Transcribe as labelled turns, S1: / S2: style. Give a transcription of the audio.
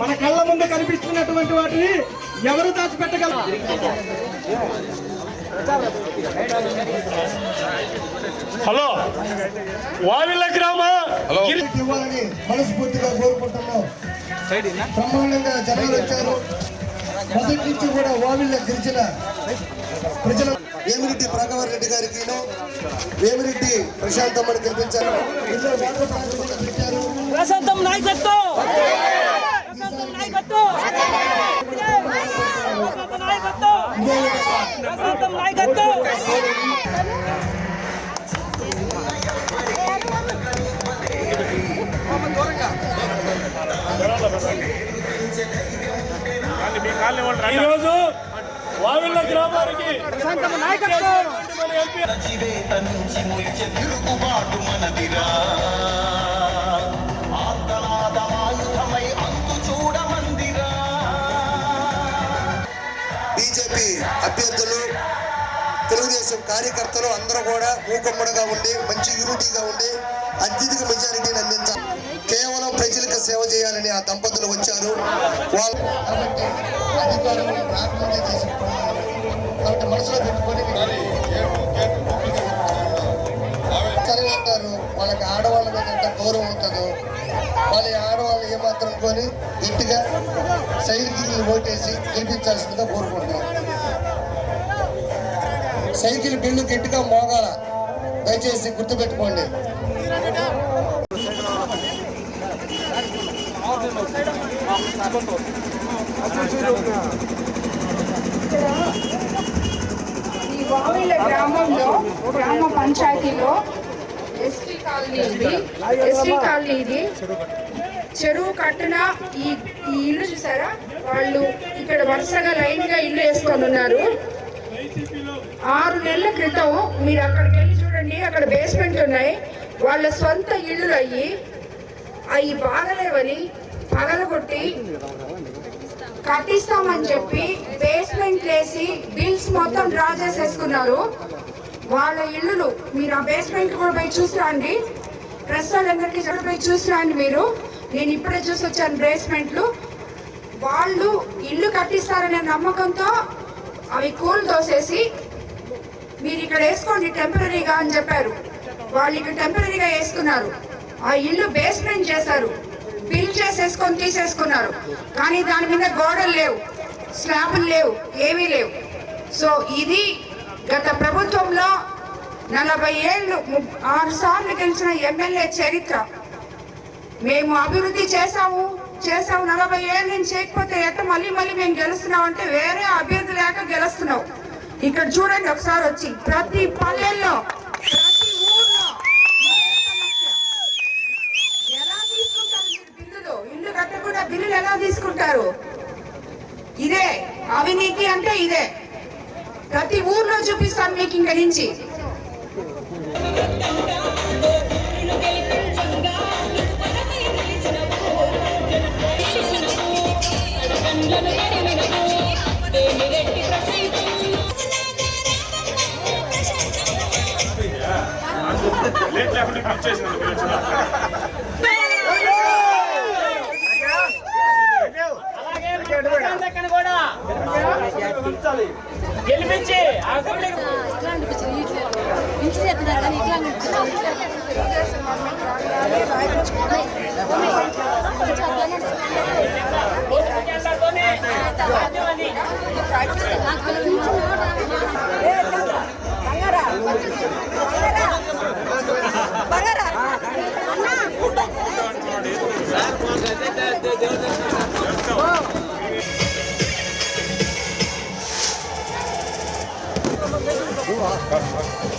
S1: మన
S2: కళ్ళ ముందు కనిపిస్తున్నటువంటి వాటిని ఎవరు దాచిపెట్టగలరు?
S3: హలో. వావిళ్ళ గ్రామ గిరి-
S4: ఇవ్వాలని మనస్ఫూర్తిగా కోరుకుంటున్నాం. బ్రహ్మాండంగా జనాలు వచ్చారు. మొదటి నుంచి కూడా వావిళ్ళ గిరిజన ప్రజల వేమిరెడ్డి ప్రభాకర్ రెడ్డి గారికి వేమిరెడ్డి ప్రశాంతమ్మని కల్పించారు
S5: ప్రశాంతం నాయకత్వం! ప్రశాంతం నాయకత్వం ప్రశాంతం నాయకత్వం ప్రశాంతం నాయకత్వం.
S3: ఈరోజు వావిళ్ళ గ్రామానికి
S1: తిరుగుబాటు మనదిరా
S4: అభ్యర్థులు తెలుగుదేశం కార్యకర్తలు అందరూ కూడా మూకమ్మడిగా ఉండి మంచి యూనిటీగా ఉండి అత్యధిక మెజారిటీని అందించాలి కేవలం ప్రజలకు సేవ చేయాలని ఆ దంపతులు వచ్చారు. వాళ్ళు కాబట్టి అధికారం రాకముందే చేసుకున్నారు కాబట్టి మనసులో పెట్టుకొని ఉంటారు వాళ్ళకి ఆడవాళ్ళ మీద ఎంత గౌరవం ఉంటుందో వాళ్ళ ఆడవాళ్ళు ఏమాత్రం కొని గట్టిగా సైకిల్ ఓటేసి గెలిపించాల్సిందిగా కోరుకుంటున్నాం. సైకిల్ బిల్లు గట్టిగా మోగాల. దయచేసి గుర్తుపెట్టుకోండి.
S6: ఈ వావిళ్ళ గ్రామంలో గ్రామ పంచాయతీలో ఎస్టీ కాలనీ ఇది. ఎస్టీ కాలనీ ఇది. చెరువు కట్టున ఈ ఈ ఇల్లు చూసారా? వాళ్ళు ఇక్కడ వరుసగా లైన్గా ఇల్లు వేసుకొని ఉన్నారు. ఆరు నెలల క్రితం మీరు అక్కడికి వెళ్ళి చూడండి అక్కడ బేస్మెంట్ ఉన్నాయి. వాళ్ళ సొంత ఇల్లులు అయ్యి అవి బాగలేవని పగలగొట్టి కట్టిస్తామని చెప్పి బేస్మెంట్ వేసి బిల్స్ మొత్తం డ్రా చేసేసుకున్నారు. వాళ్ళ ఇల్లులు మీరు ఆ బేస్మెంట్ కూడా పోయి చూసిరండి ప్రెస్ వాళ్ళందరికీ కూడా పోయి చూసిరండి మీరు? నేను ఇప్పుడే చూసి వచ్చాను బేస్మెంట్లు వాళ్ళు ఇల్లు కట్టిస్తారనే నమ్మకంతో అవి కూల్ దోసేసి మీరు ఇక్కడ వేసుకోండి టెంపరీగా అని చెప్పారు. వాళ్ళు ఇక్కడ టెంపరీగా వేసుకున్నారు ఆ ఇల్లు బేస్మెంట్ చేశారు. బిల్ చేసేసుకొని తీసేసుకున్నారు. కానీ దాని మీద గోడలు లేవు. స్లాబులు లేవు. ఏమీ లేవు. సో ఇది గత ప్రభుత్వంలో నలభై ఏళ్ళు ఆరు సార్లు గెలిచిన ఎమ్మెల్యే చరిత్ర. మేము అభివృద్ధి చేసాము చేసాం నలభై ఏళ్ళ నుంచి చేయకపోతే ఎట్ట మళ్ళీ మళ్ళీ మేము గెలుస్తున్నాం అంటే వేరే అభ్యర్థి లేక గెలుస్తున్నాం ఇక్కడ చూడండి ఒకసారి వచ్చి ప్రతి పల్లెల్లో ప్రతి ఊర్లో ఎలా తీసుకుంటారు బిల్లులు? ఇల్లు కట్టకుండా బిల్లులు ఎలా తీసుకుంటారు? ఇదే అవినీతి అంటే ఇదే. ప్రతి ఊర్లో చూపిస్తాను మీకు ఇంక నుంచి.
S3: లేట్ లేకుండా పిలిచేసినందుకు
S5: గెలిపించి
S7: ఇట్లా
S4: Vamos.